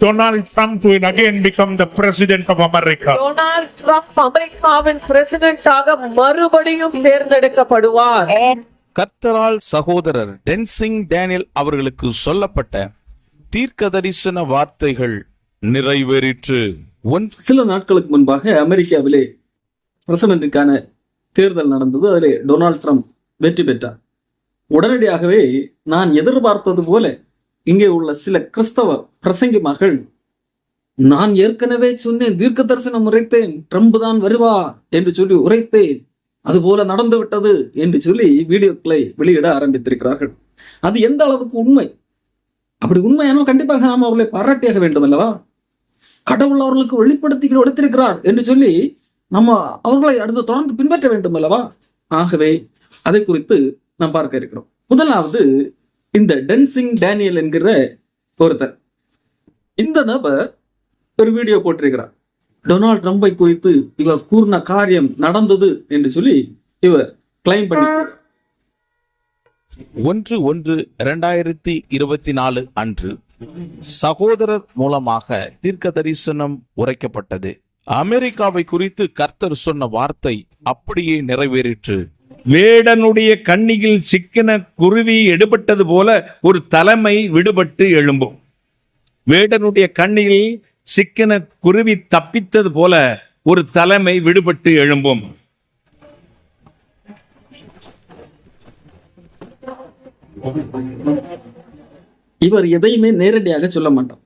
Donald Trump will again become the president of America. Donald Trump அமெரிக்காவின் பிரசிடென்டாக மறுபடியும் தேர்ந்தெடுக்கப்படுவார். கர்த்தரால் சகோதரர் டென்சிங் டேனியல் அவர்களுக்கு சொல்லப்பட்ட தீர்க்க தரிசன வார்த்தைகள் நிறைவேறிற்று. ஒன்று சில நாட்களுக்கு முன்பாக அமெரிக்காவிலே பிரசிடென்ட்டுக்கான தேர்தல் நடந்தது. அதிலே டொனால்ட் ட்ரம்ப் வெற்றி பெற்றார். உடனடியாகவே நான் எதிர்பார்த்தது போல இங்கே உள்ள சில கிறிஸ்தவ பிரசங்கிமார்கள் நான் ஏற்கனவே சொன்னேன் தீர்க்க தரிசனம் உரைத்தேன் ட்ரம்ப் தான் வருவா என்று சொல்லி உரைத்தேன். அதுபோல நடந்து விட்டது என்று சொல்லி வீடியோக்களை வெளியிட ஆரம்பித்திருக்கிறார்கள். அது எந்த அளவுக்கு உண்மை? அப்படி உண்மையானோ கண்டிப்பாக நாம் அவர்களை பாராட்டியாக வேண்டும் அல்லவா கடவுள் அவர்களுக்கு வெளிப்படுத்தி எடுத்திருக்கிறார் என்று சொல்லி நம்ம அவர்களை அடுத்து தொடர்ந்து பின்பற்ற வேண்டும் அல்லவா ஆகவே அதை குறித்து நாம் பார்க்க இருக்கிறோம். முதலாவது இந்த டென்சிங் டேனியல் என்கிற ஒருத்தர் இந்த நபர் ஒரு வீடியோ போட்டிருக்கிறார். டொனால்ட் ட்ரம்பை குறித்து இவர் கூறின காரியம் நடந்தது என்று சொல்லி இவர் கிளைம் பண்ணி ஒன்று ஒன்று இரண்டாயிரத்தி இருபத்தி நாலு அன்று சகோதரர் மூலமாக தீர்க்க தரிசனம் உரைக்கப்பட்டது. அமெரிக்காவை குறித்து கர்த்தர் சொன்ன வார்த்தை அப்படியே நிறைவேறிற்று. வேடனுடைய கண்ணியில் சிக்கின குருவி எடுபட்டது போல ஒரு தலைமை விடுபட்டு எழும்பும். வேடனுடைய கண்ணியில் சிக்கின குருவி தப்பித்தது போல ஒரு தலைமை விடுபட்டு எழும்பும். இவர் எதையுமே நேரடியாக சொல்ல மாட்டார்.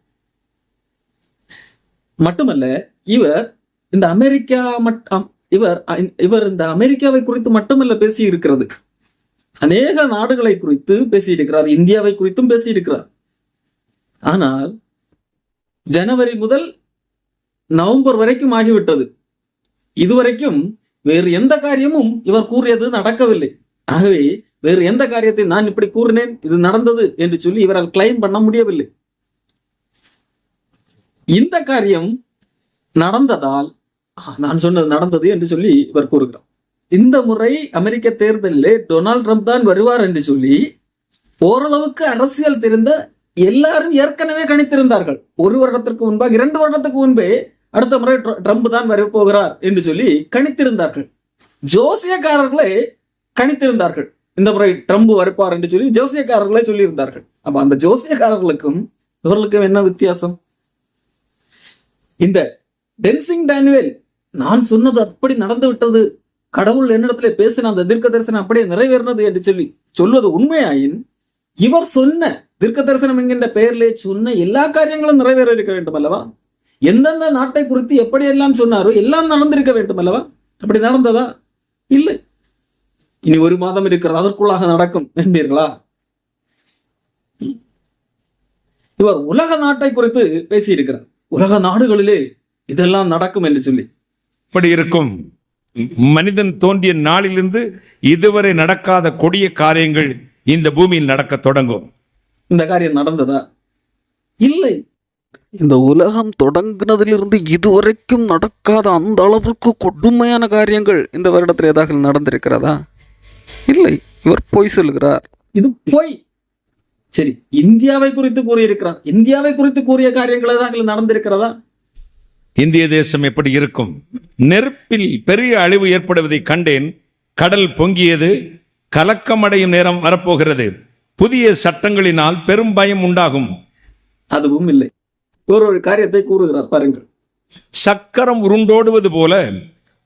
மட்டுமல்ல இவர் இந்த அமெரிக்கா மட்டும் இவர் இவர் இந்த அமெரிக்காவை குறித்து மட்டுமல்ல பேசி இருக்கிறது அநேக நாடுகளை குறித்து பேசியிருக்கிறார். இந்தியாவை குறித்தும் பேசியிருக்கிறார். ஆனால் ஜனவரி முதல் நவம்பர் வரைக்கும் ஆகிவிட்டது. இதுவரைக்கும் வேறு எந்த காரியமும் இவர் கூறியது நடக்கவில்லை. ஆகவே வேறு எந்த காரியத்தை நான் இப்படி கூறினேன்? இது நடந்தது என்று சொல்லி இவரால் கிளைம் பண்ண முடியவில்லை. இந்த காரியம் நடந்ததால் நான் சொன்னது நடந்தது என்று சொல்லி இவர் கூறுகிறார். இந்த முறை அமெரிக்க தேர்தலிலே டொனால்ட் ட்ரம்ப் தான் வருவார் என்று சொல்லி ஓரளவுக்கு அரசியல் தெரிந்த எல்லாரும் ஏற்கனவே கணித்திருந்தார்கள். ஒரு வருடத்திற்கு முன்பாக இரண்டு வருடத்துக்கு முன்பே அடுத்த முறை ட்ரம்ப் தான் வரப்போகிறார் என்று சொல்லி கணித்திருந்தார்கள். ஜோசியக்காரர்களே கணித்திருந்தார்கள். இந்த முறை ட்ரம்ப் வருப்பார் என்று சொல்லி ஜோசியக்காரர்களே சொல்லியிருந்தார்கள். அப்ப அந்த ஜோசியக்காரர்களுக்கும் இவர்களுக்கும் என்ன வித்தியாசம்? இந்த டென்சிங் டேனியல் நான் சொன்னது அப்படி நடந்து விட்டது. கடவுள் என்னிடத்துல பேசின அந்த தீர்க்க தரிசனம் அப்படியே நிறைவேறினது என்று சொல்லி சொல்வது உண்மையாயின் இவர் சொன்ன தீர்க்க தரிசனம் என்கின்ற பெயரிலே சொன்ன எல்லா காரியங்களும் நிறைவேற இருக்க வேண்டும் அல்லவா? எந்தெந்த நாட்டை குறித்து எப்படியெல்லாம் சொன்னாரோ எல்லாம் நடந்திருக்க வேண்டும் அல்லவா? அப்படி நடந்ததா? இல்லை. இனி ஒரு மாதம் இருக்கிறது அதற்குள்ளாக நடக்கும் என்பீர்களா? இவர் உலக நாட்டை குறித்து பேசியிருக்கிறார். உலக நாடுகளிலே இதெல்லாம் நடக்கும் என்று சொல்லி. இப்படி இருக்கும். மனிதன் தோன்றிய நாளிலிருந்து இதுவரை நடக்காத கொடிய காரியங்கள் இந்த பூமியில் நடக்க தொடங்கும். இந்த காரியம் நடந்ததா? இல்லை. இந்த உலகம் தொடங்கினதிலிருந்து இதுவரைக்கும் நடக்காத அந்த அளவுக்கு கொடுமையான காரியங்கள் இந்த வருடத்தில் ஏதாவது நடந்திருக்கிறதா? இல்லை. இவர் பொய் சொல்கிறார் இது பொய். சரி இந்தியாவை குறித்து கூறியிருக்கிறார். இந்தியாவை குறித்து கூறிய காரியங்கள் ஏதாவது நடந்திருக்கிறதா? இந்திய தேசம் எப்படி இருக்கும்? நெருப்பில் பெரிய அழிவு ஏற்படுவதை கண்டேன். கடல் பொங்கியது. கலக்கமடையும் நேரம் வரப்போகிறது. புதிய சட்டங்களினால் பெரும் பயம் உண்டாகும். அதுவும் இல்லை. ஒரு ஒரு காரியத்தை கூறுகிறார் பாருங்கள். சக்கரம் உருண்டோடுவது போல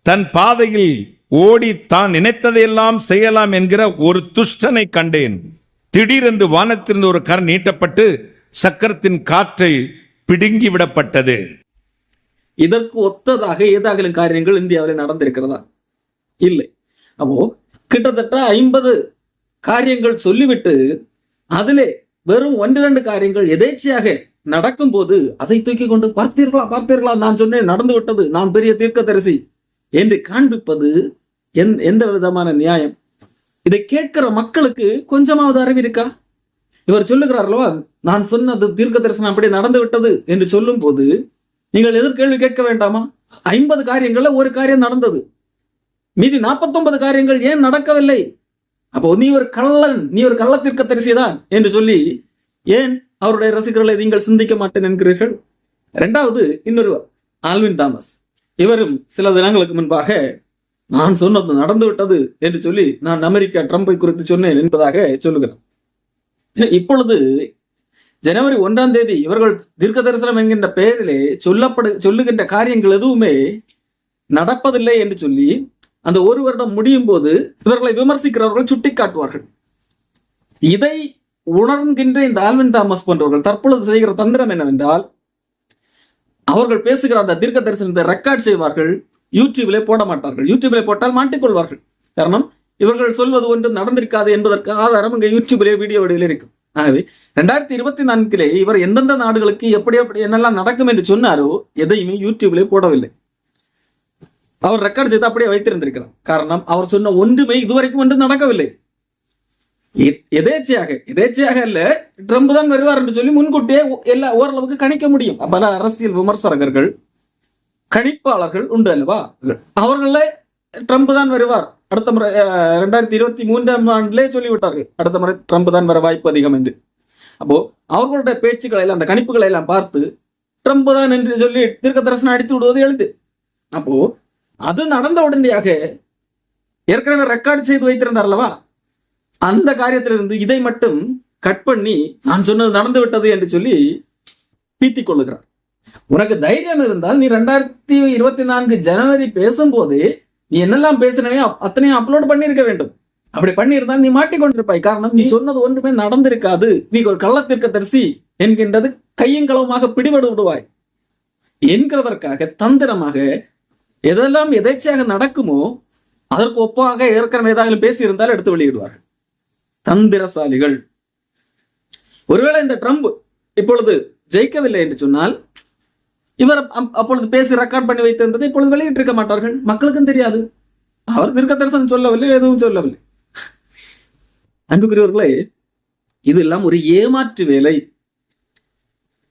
தன் பாதையில் ஓடி தான் நினைத்ததையெல்லாம் செய்யலாம் என்கிற ஒரு துஷ்டனை கண்டேன். திடீரென்று வானத்திலிருந்து ஒரு கரம் நீட்டப்பட்டு சக்கரத்தின் காற்றை பிடுங்கி விடப்பட்டது. இதற்கு ஒத்ததாக ஏதாகலும் காரியங்கள் இந்தியாவில் நடந்திருக்கிறதா? இல்லை. அப்போ கிட்டத்தட்ட ஐம்பது காரியங்கள் சொல்லிவிட்டு அதிலே வெறும் ஒன்று ரெண்டு காரியங்கள் எதேச்சையாக நடக்கும்போது அதை தூக்கி கொண்டு பார்த்தீர்களா பார்த்தீர்களா நான் சொன்னேன் நடந்து விட்டது நான் பெரிய தீர்க்கதரிசி என்று காண்பிப்பது எந்த விதமான நியாயம்? இதை கேட்கிற மக்களுக்கு கொஞ்சமாவது அறிவு இருக்கா? இவர் சொல்லுகிறார் அல்லவா நான் சொன்னது தீர்க்க தரிசனம் அப்படி நடந்து விட்டது என்று சொல்லும் போது நீங்கள் எதிர்கேள்வி கேட்க வேண்டாமா? ஐம்பது காரியங்கள்ல ஒரு காரியம் நடந்தது. மீதி 49 காரியங்கள் ஏன் நடக்கவில்லை? அப்போ நீ ஒரு கள்ளன் நீ ஒரு கள்ளத்திற்க தரிசிதான் என்று சொல்லி ஏன் அவருடைய ரசிகர்களை நீங்கள் சிந்திக்க மாட்டேன் என்கிறீர்கள்? ரெண்டாவது இன்னொருவர் ஆல்வின் தாமஸ். இவரும் சில தினங்களுக்கு முன்பாக நான் சொன்னது நடந்து விட்டது என்று சொல்லி நான் அமெரிக்கா ட்ரம்பை குறித்து சொன்னேன் என்பதாக சொல்லுகிறேன் இப்பொழுது ஜனவரி ஒன்றாம் தேதி இவர்கள் தீர்க்க தரிசனம் என்கின்ற பெயரிலே சொல்லப்படு சொல்லுகின்ற காரியங்கள் எதுவுமே நடப்பதில்லை என்று சொல்லி அந்த ஒரு வருடம் முடியும் போது இவர்களை விமர்சிக்கிறவர்கள் சுட்டிக்காட்டுவார்கள். இதை உணர்கின்ற இந்த ஆல்வின் தாமஸ் போன்றவர்கள் தற்பொழுது செய்கிற தந்திரம் என்னவென்றால் அவர்கள் பேசுகிற அந்த தீர்க்க தரிசனத்தை ரெக்கார்ட் செய்வார்கள் யூடியூப்லே போட மாட்டார்கள். யூடியூப்ல போட்டால் மாட்டிக்கொள்வார்கள். காரணம் இவர்கள் சொல்வது ஒன்று நடந்திருக்காது என்பதற்கு ஆதாரம் இங்க யூடியூப்லேயே வீடியோ வடிவில் இருக்கும். ஆகவே ரெண்டாயிரத்தி இருபத்தி நான்கிலே இவர் எந்தெந்த நாடுகளுக்கு எப்படி எப்படி என்னெல்லாம் நடக்கும் என்று சொன்னாரோ எதையுமே யூடியூபிலே போடவில்லை. அவர் ரெக்கார்ட் செய்து அப்படியே வைத்திருந்திருக்கிறார். காரணம் அவர் சொன்ன ஒன்றுமே இதுவரைக்கும் ஒன்று நடக்கவில்லை. எதேச்சையாக எதேச்சையாக இல்ல ட்ரம்ப் தான் வருவார் என்று சொல்லி முன்கூட்டியே எல்லா ஓரளவுக்கு கணிக்க முடியும். பல அரசியல் விமர்சகர்கள் கணிப்பாளர்கள் உண்டு அல்லவா? அவர்களே ட்ரம்ப் தான் வருவார். அடுத்த முறை ரெண்டாயிரத்தி இருபத்தி மூன்றாம் ஆண்டிலே சொல்லிவிட்டார்கள். அடுத்த முறை ட்ரம்ப் தான் வர வாய்ப்பு அதிகம் என்று. அப்போ அவர்களுடைய பேச்சுக்களை எல்லாம் அந்த கணிப்புகளை எல்லாம் பார்த்து ட்ரம்ப் தான் என்று சொல்லி தீர்க்க தரிசனம் அடித்து விடுவது எழுது அப்போ அது நடந்த உடனடியாக ஏற்கனவே ரெக்கார்ட் செய்து வைத்திருந்தார் அல்லவா? அந்த காரியத்திலிருந்து இதை மட்டும் கட் பண்ணி நான் சொன்னது நடந்து விட்டது என்று சொல்லி பீத்திக் கொள்ளுகிறார். உனக்கு தைரியம் இருந்தால் நீ ரெண்டாயிரத்தி இருபத்தி நான்கு ஜனவரி பேசும்போது நீ என்னெல்லாம் பேசினவே அத்தனையும் அப்லோட் பண்ணியிருக்க வேண்டும். அப்படி பண்ணியிருந்தால் நீ மாட்டிக்கொண்டிருப்பாய். காரணம் நீ சொன்னது ஒன்றுமே நடந்திருக்காது. நீ ஒரு கள்ளத்திற்க தரிசி என்கின்றது கையும் களவுமாக பிடிபடு விடுவாய். என்கிறதற்காக தந்திரமாக எதெல்லாம் எதேச்சையாக நடக்குமோ அதற்கு ஒப்பாக ஏற்கனவே ஏதாவது பேசியிருந்தால் எடுத்து வெளியிடுவார்கள். தந்திரசாலிகள். ஒருவேளை இந்த ட்ரம்ப் இப்பொழுது ஜெயிக்கவில்லை என்று சொன்னால் இவர் அப்- அப்பொழுது பேசி ரெக்கார்ட் பண்ணி வைத்திருந்ததை இப்பொழுது வெளியிட்டிருக்க மாட்டார்கள். மக்களுக்கும் தெரியாது. அவர் திருக்க தரிசனம் சொல்லவில்லை எதுவும் சொல்லவில்லை. அன்புக்குரியவர்களே இதெல்லாம் ஒரு ஏமாற்று வேலை.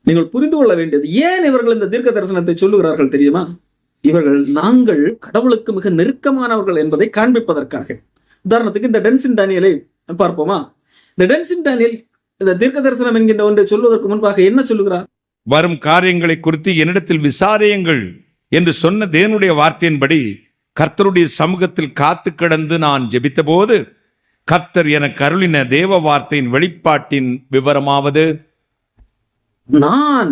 நீங்கள் புரிந்து கொள்ள வேண்டியது ஏன் இவர்கள் இந்த தீர்க்க தரிசனத்தை சொல்லுகிறார்கள் தெரியுமா? இவர்கள் நாங்கள் கடவுளுக்கு மிக நெருக்கமானவர்கள் என்பதை காண்பிப்பதற்காக. உதாரணத்துக்கு இந்த டென்சின் டானியலை பார்ப்போமா? இந்த டென்சின் டானியல் இந்த தீர்க்க தரிசனம் என்கின்ற ஒன்றை சொல்வதற்கு முன்பாக என்ன சொல்லுகிறார்? வரும் காரியங்களை குறித்து என்னிடத்தில் விசாரியுங்கள் என்று சொன்ன தேவனுடைய வார்த்தையின்படி கர்த்தருடைய சமூகத்தில் காத்து கிடந்து நான் ஜெபித்தபோது கர்த்தர் என கருளின தேவ வார்த்தையின் வெளிப்பாட்டின் விவரமாவது. நான்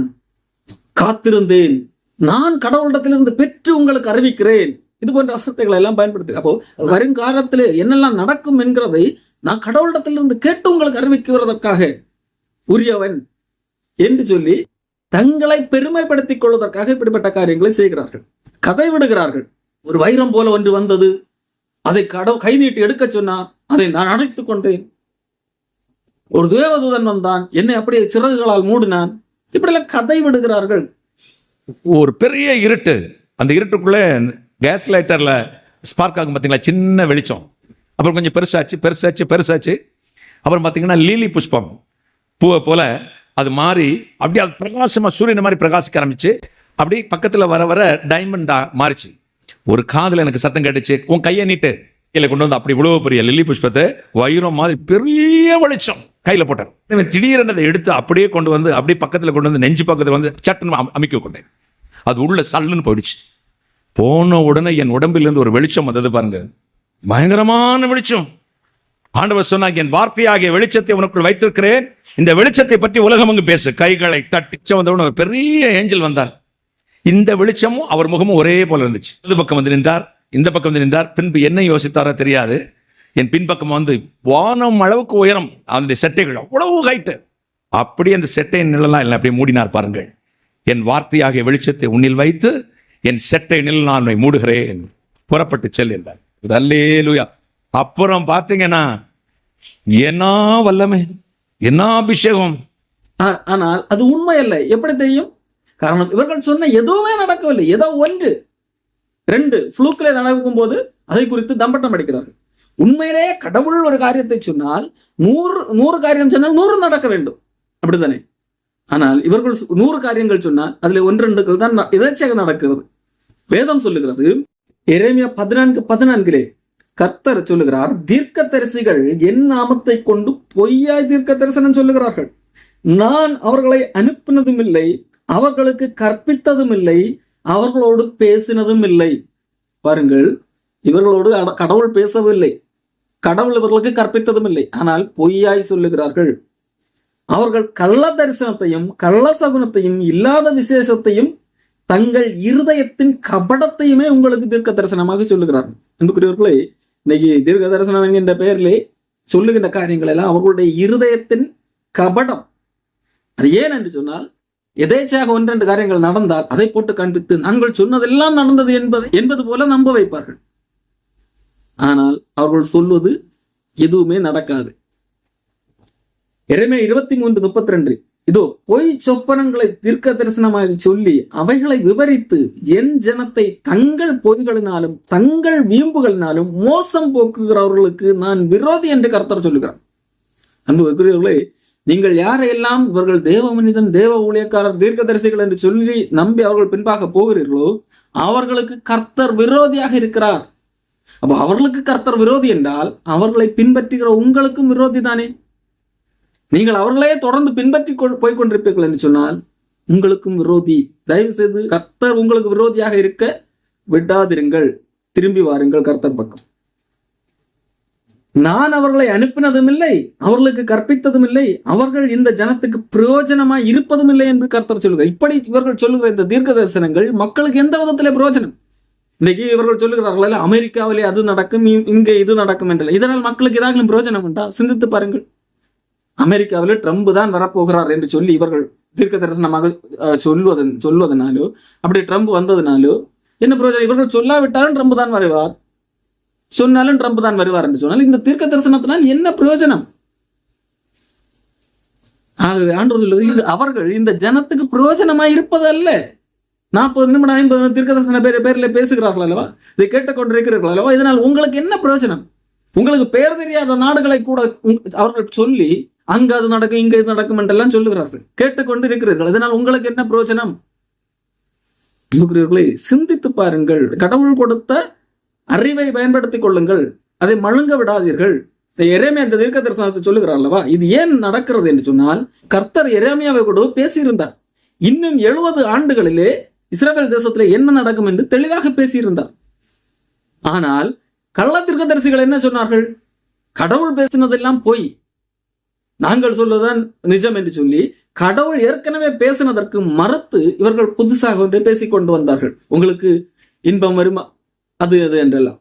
காத்திருந்தேன். நான் கடவுளிடத்திலிருந்து பெற்று உங்களுக்கு அறிவிக்கிறேன். இது போன்ற வார்த்தைகளை எல்லாம் பயன்படுத்து அப்போ வருங்காலத்தில் என்னெல்லாம் நடக்கும் என்கிறதை நான் கடவுளிடத்திலிருந்து கேட்டு உங்களுக்கு அறிவிக்கிறதற்காக உரியவன் என்று சொல்லி தங்களை பெருமைப்படுத்திக் கொள்வதற்காக இப்படிப்பட்ட காரியங்களை செய்கிறார்கள். கதை விடுகிறார்கள். ஒரு வைரம் போல ஒன்று வந்தது. அதை கடவு கை எடுக்க சொன்னார். அதை நான் அணைத்துக் கொண்டேன். ஒரு தேவதூதன் வந்தான். என்னை அப்படியே சிறகுகளால் மூடினான். இப்படிலாம் கதை விடுகிறார்கள். ஒரு பெரிய இருட்டு. அந்த இருட்டுக்குள்ளே கேஸ் லைட்டர்ல ஸ்பார்க் ஆகும் பார்த்தீங்களா? சின்ன வெளிச்சம். அப்புறம் கொஞ்சம் பெருசாச்சு பெருசாச்சு பெருசாச்சு. அப்புறம் பார்த்தீங்கன்னா லீலி புஷ்பம். பூவை போல அது மாறி அப்படியே அது பிரகாசமாக சூரியன் மாதிரி பிரகாசிக்க ஆரம்பிச்சு அப்படி பக்கத்தில் வர வர டைமண்டாக மாறிச்சு. ஒரு காதில் எனக்கு சத்தம் கேட்டுச்சு உன் கையை நீட்டு. கையில் கொண்டு வந்து அப்படி இவ்வளோ பெரிய லில்லி புஷ்பத்தை வைரம் மாதிரி பெரிய வெளிச்சம் கையில் போட்டார். இவன் திடீரென அதை எடுத்து அப்படியே கொண்டு வந்து அப்படியே பக்கத்தில் கொண்டு வந்து நெஞ்சு பக்கத்தில் வந்து சட்டன் அமைக்க கொண்டேன் அது உள்ள சல்லுன்னு போயிடுச்சு. போன உடனே என் உடம்பிலிருந்து ஒரு வெளிச்சம் வந்தது பாருங்க. பயங்கரமான வெளிச்சம். ஆண்டவர் சொன்னாங்க என் வார்த்தையாகிய வெளிச்சத்தை உனக்குள் வைத்திருக்கிறேன். இந்த வெளிச்சத்தை பற்றி உலகம் அங்கு பேசு. கைகளை தட்டிச்ச வந்தவன் ஒரு பெரிய ஏஞ்சல் வந்தார். இந்த வெளிச்சமும் அவர் முகமும் ஒரே போல இருந்துச்சு. இந்த பக்கம் வந்து நின்றார் இந்த பக்கம் வந்து நின்றார். பின்பு என்ன யோசித்தாரோ தெரியாது. என் பின்பக்கம் வந்து வானம் அளவுக்கு உயரம். அந்த செட்டைகள் அவ்வளவு ஹைட்டு அப்படியே அந்த செட்டையின் நிழலாம் இல்லை அப்படியே மூடினார் பாருங்கள். என் வார்த்தையாகிய வெளிச்சத்தை உன்னில் வைத்து என் செட்டை நில் நான் மூடுகிறேன். புறப்பட்டு செல் என்றார். அல்லே லூயா அப்புறம் பார்த்தீங்கன்னா என்ன வல்லமை என்ன அபிஷேகம்? ஆனால் அது உண்மை இல்லை எப்படி தெரியும்? காரணம் இவர்கள் சொன்ன எதுவுமே நடக்கவில்லை. ஏதோ ஒன்று ரெண்டு ஃப்ளூக்கிலே நடக்கும் போது அதை குறித்து தம்பட்டம் அடிக்கிறார்கள். உண்மையிலேயே கடவுள் ஒரு காரியத்தை சொன்னால் நூறு நூறு காரியம் சொன்னால் நூறு நடக்க வேண்டும். அப்படித்தானே? ஆனால் இவர்கள் நூறு காரியங்கள் சொன்னால் அதுல ஒன்று ரெண்டுகள் தான் எதேச்சையாக நடக்கிறது? வேதம் சொல்லுகிறது எரேமியா பதினான்கு பதினான்கிலே கர்த்தர் சொல்லுகிறார் தீர்க்க தரிசிகள் என் நாமத்தை கொண்டு பொய்யாய் தீர்க்க தரிசனம் சொல்லுகிறார்கள். நான் அவர்களை அனுப்பினதும் இல்லை அவர்களுக்கு கற்பித்ததும் இல்லை அவர்களோடு பேசினதும் இல்லை பாருங்கள் இவர்களோடு கடவுள் பேசவில்லை. கடவுள் இவர்களுக்கு கற்பித்ததும் இல்லை ஆனால் பொய்யாய் சொல்லுகிறார்கள். அவர்கள் கள்ள தரிசனத்தையும் கள்ள சகுனத்தையும் இல்லாத விசேஷத்தையும் தங்கள் இருதயத்தின் கபடத்தையுமே உங்களுக்கு தீர்க்க தரிசனமாக சொல்லுகிறார்கள். அன்புக்குரியவர்களே இன்னைக்கு தீர்க்க தரிசனம் என்கின்ற பெயரிலே சொல்லுகின்ற காரியங்கள் எல்லாம் அவர்களுடைய இருதயத்தின் கபடம். அது ஏன் என்று சொன்னால் எதேச்சாக ஒன்றெண்டு காரியங்கள் நடந்தால் அதை போட்டு காண்பித்து நாங்கள் சொன்னதெல்லாம் நடந்தது என்பது என்பது போல நம்ப வைப்பார்கள். ஆனால் அவர்கள் சொல்வது எதுவுமே நடக்காது. எரேமியா இருபத்தி மூன்று முப்பத்தி ரெண்டு இதோ பொய் சொப்பனங்களை தீர்க்க தரிசனமாக சொல்லி அவைகளை விவரித்து என் ஜனத்தை தங்கள் பொய்களினாலும் தங்கள் வீம்புகளினாலும் மோசம் போக்குகிறவர்களுக்கு நான் விரோதி என்று கர்த்தர் சொல்லுகிறார். அன்புக்குரியவர்களே நீங்கள் யாரையெல்லாம் இவர்கள் தேவ மனிதன் தேவ ஊழியக்காரர் தீர்க்கதரிசிகள் என்று சொல்லி நம்பி அவர்கள் பின்பாக போகிறீர்களோ அவர்களுக்கு கர்த்தர் விரோதியாக இருக்கிறார். அப்ப அவர்களுக்கு கர்த்தர் விரோதி என்றால் அவர்களை பின்பற்றுகிற உங்களுக்கும் விரோதி தானே? நீங்கள் அவர்களே தொடர்ந்து பின்பற்றி கொ- போய்க் கொண்டிருப்பீர்கள் என்று சொன்னால் உங்களுக்கும் விரோதி தயவு செய்து கர்த்தர் உங்களுக்கு விரோதியாக இருக்க விடாதிருங்கள். திரும்பி வாருங்கள் கர்த்தர் பக்கம். நான் அவர்களை அனுப்பினதும் இல்லை அவர்களுக்கு கற்பித்ததும் இல்லை அவர்கள் இந்த ஜனத்துக்கு பிரயோஜனமாய் இருப்பதும் இல்லை என்று கர்த்தர் சொல்லுகிறார். இப்படி இவர்கள் சொல்லுகிற இந்த தீர்க்க தரிசனங்கள் மக்களுக்கு எந்த விதத்திலே பிரயோஜனம்? இன்னைக்கு இவர்கள் சொல்லுகிறார்கள் அமெரிக்காவிலே அது நடக்கும் இங்கே இது நடக்கும் என்று இதனால் மக்களுக்கு ஏதாவது பிரயோஜனம் உண்டா? சிந்தித்து பாருங்கள். அமெரிக்காவில் ட்ரம்ப் தான் வரப்போகிறார் என்று சொல்லி இவர்கள் தீர்க்க தரிசனமாக அஹ், சொல்வதன் சொல்வதனாலோ அப்படி ட்ரம்ப் வந்ததுனாலோ என்ன பிரயோஜனம்? இவர்கள் சொல்லாவிட்டாலும் ட்ரம்ப் தான் வருவார். சொன்னாலும் ட்ரம்ப் தான் வருவார் என்று சொன்னால் இந்த தீர்க்க தரிசனத்தினால் என்ன பிரயோஜனம்? ஆகவே ஆண்டு சொல்லுவது அவர்கள் இந்த ஜனத்துக்கு பிரயோஜனமா இருப்பதல்ல. நாற்பது நிமிடம் ஐம்பது நிமிடம் தீர்க்க தரிசன பேர் பேர்ல பேசுகிறார்கள் அல்லவா? இதை கேட்டுக்கொண்டிருக்கிறார்கள் அல்லவா? இதனால் உங்களுக்கு என்ன பிரயோஜனம்? உங்களுக்கு பெயர் தெரியாத நாடுகளை கூட அவர்கள் சொல்லி அங்க அது நடக்கும் இங்க இது நடக்கும் என்றெல்லாம் சொல்லுகிறார்கள். கேட்டுக்கொண்டு இருக்கிறீர்கள். இதனால் உங்களுக்கு என்ன பிரயோஜனம் அன்புக்குரியவர்களே, சிந்தித்து பாருங்கள். கடவுள் கொடுத்த அறிவை பயன்படுத்திக் கொள்ளுங்கள். அதை மழுங்க விடாதீர்கள். இந்த எரேமியா இந்த தீர்க்க தரிசனத்தை சொல்லுகிறார் அல்லவா? இது ஏன் நடக்கிறது என்று சொன்னால் கர்த்தர் எரேமியாவை கூட பேசியிருந்தார். இன்னும் எழுபது ஆண்டுகளிலே இஸ்ரேல் தேசத்திலே என்ன நடக்கும் என்று தெளிவாக பேசியிருந்தார். ஆனால் கள்ள தீர்க்கதரிசிகள் என்ன சொன்னார்கள்? கடவுள் பேசினதெல்லாம் பொய். நாங்கள் சொல்வதுதான் நிஜம் என்று சொல்லி கடவுள் ஏற்கனவே பேசினதற்கு மறுத்து இவர்கள் புதுசாக ஒன்று பேசிக் கொண்டு வந்தார்கள். உங்களுக்கு இன்பம் வருமா? அது அது என்றெல்லாம்.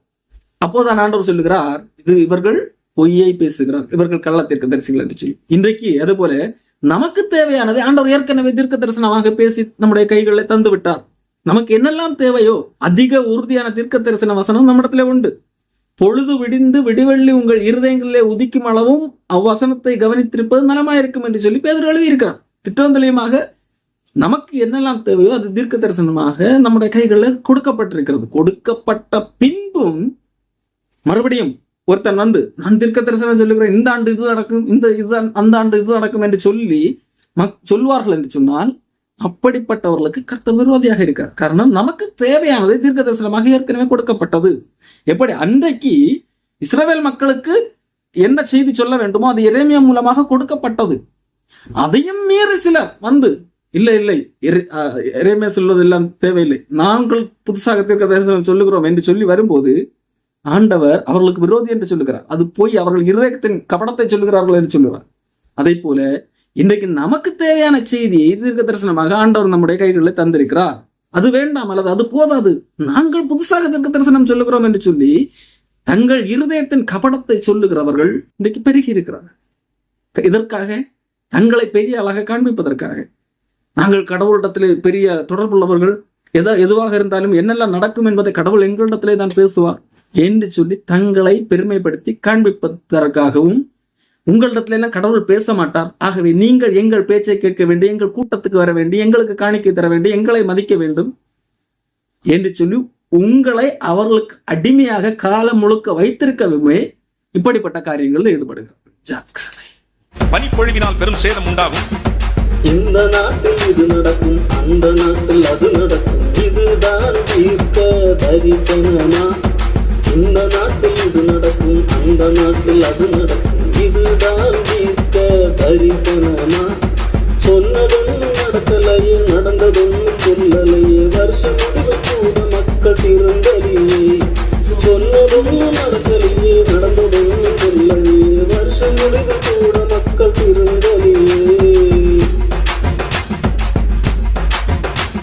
அப்போதான் ஆண்டவர் சொல்லுகிறார் இது இவர்கள் பொய்யை பேசுகிறார். இவர்கள் கள்ளத்திற்கு தரிசிகள் என்று சொல்லி. இன்றைக்கு அதுபோல நமக்கு தேவையானது ஆண்டவர் ஏற்கனவே தீர்க்க தரிசனமாக பேசி நம்முடைய கைகளை தந்து விட்டார் நமக்கு என்னெல்லாம் தேவையோ அதிக உறுதியான தீர்க்க தரிசன வசனம் நம்மிடத்துல உண்டு. பொழுது விடிந்து விடிவெள்ளி உங்கள் இருதயங்களிலே உதிக்கும் அளவும் அவ்வசனத்தை கவனித்திருப்பது நலமாயிருக்கும் என்று சொல்லி பேதர் எழுதியிருக்கிறார். திட்டந்தலியமாக நமக்கு என்னெல்லாம் தேவையோ அது தீர்க்க தரிசனமாக நம்முடைய கைகளில் கொடுக்கப்பட்டிருக்கிறது. கொடுக்கப்பட்ட பின்பும் மறுபடியும் ஒருத்தன் வந்து நான் தீர்க்க தரிசனம் சொல்லுகிறேன் இந்த ஆண்டு இது நடக்கும் இந்த இது அந்த ஆண்டு இது நடக்கும் என்று சொல்லி மக் சொல்வார்கள் என்று சொன்னால் அப்படிப்பட்டவர்களுக்கு கர்த்த விரோதியாக இருக்கார். காரணம் நமக்கு தேவையானது தீர்க்க தரிசனமாக ஏற்கனவே கொடுக்கப்பட்டது. எப்படி? அன்றைக்கு இஸ்ரேல் மக்களுக்கு என்ன செய்தி சொல்ல வேண்டுமோ அது எரேமியா மூலமாக கொடுக்கப்பட்டது. அதையும் மீறி சிலர் வந்து இல்லை இல்லை இறைமைய அஹ், எரேமியா சொல்வதெல்லாம் தேவையில்லை. நாங்கள் புதுசாக தீர்க்க தரிசனம் சொல்லுகிறோம் என்று சொல்லி வரும்போது ஆண்டவர் அவர்களுக்கு விரோதி என்று சொல்லுகிறார். அது போய் அவர்கள் இருதயத்தின் கபடத்தை சொல்லுகிறார்கள் என்று சொல்லுகிறார். அதே போல இன்றைக்கு நமக்கு தேவையான செய்தியை தீர்க்க தரிசனமாக ஆண்டவர் நம்முடைய கைகளில் தந்திருக்கிறார். அது வேண்டாம் அல்லது அது போதாது. நாங்கள் புதுசாக தீர்க்க தரிசனம் சொல்லுகிறோம் என்று சொல்லி தங்கள் இருதயத்தின் கபடத்தை சொல்லுகிறவர்கள் இன்றைக்கு பெருகி இருக்கிறார்கள். இதற்காக தங்களை பெரிய அழக காண்பிப்பதற்காக நாங்கள் கடவுளிடத்திலே பெரிய தொடர்புள்ளவர்கள் எதா எதுவாக இருந்தாலும் என்னெல்லாம் நடக்கும் என்பதை கடவுள் எங்களிடத்திலே தான் பேசுவார் என்று சொல்லி தங்களை பெருமைப்படுத்தி காண்பிப்பதற்காகவும் உங்களிடத்துல எல்லாம் கடவுள் பேச மாட்டார் ஆகவே நீங்கள் எங்கள் பேச்சை கேட்க வேண்டும் எங்கள் கூட்டத்துக்கு வர வேண்டும் எங்களுக்கு காணிக்கை தர வேண்டும் எங்களை மதிக்க வேண்டும். என்று சொல்லி உங்களை அவர்களுக்கு அடிமையாக காலம் முழுக்க வைத்திருக்கவே இப்படிப்பட்ட காரியங்களில் ஈடுபடுகிறார் பனிப்பொழிவினால் பெரும் சேதம் உண்டாகும். இந்த நாட்டில் இது நடக்கும் அந்த நாட்டில் அது நடக்கும். இதுதான் தீர்க்க தரிசனமா? இந்த நாட்டில் இது நடக்கும் அந்த நாட்டில் அது நடக்கும். இதுதான் கீத தரிசனமா? சொன்னதொன்னு நடக்கலையே நடந்ததொன்னு சொல்லலையே. வருஷ முடிவு கூட மக்கள் திருந்தலையே சொன்னதொன்னு நடக்கலையே நடந்ததொன்னு சொல்லலையே. வருஷ முடிவு கூட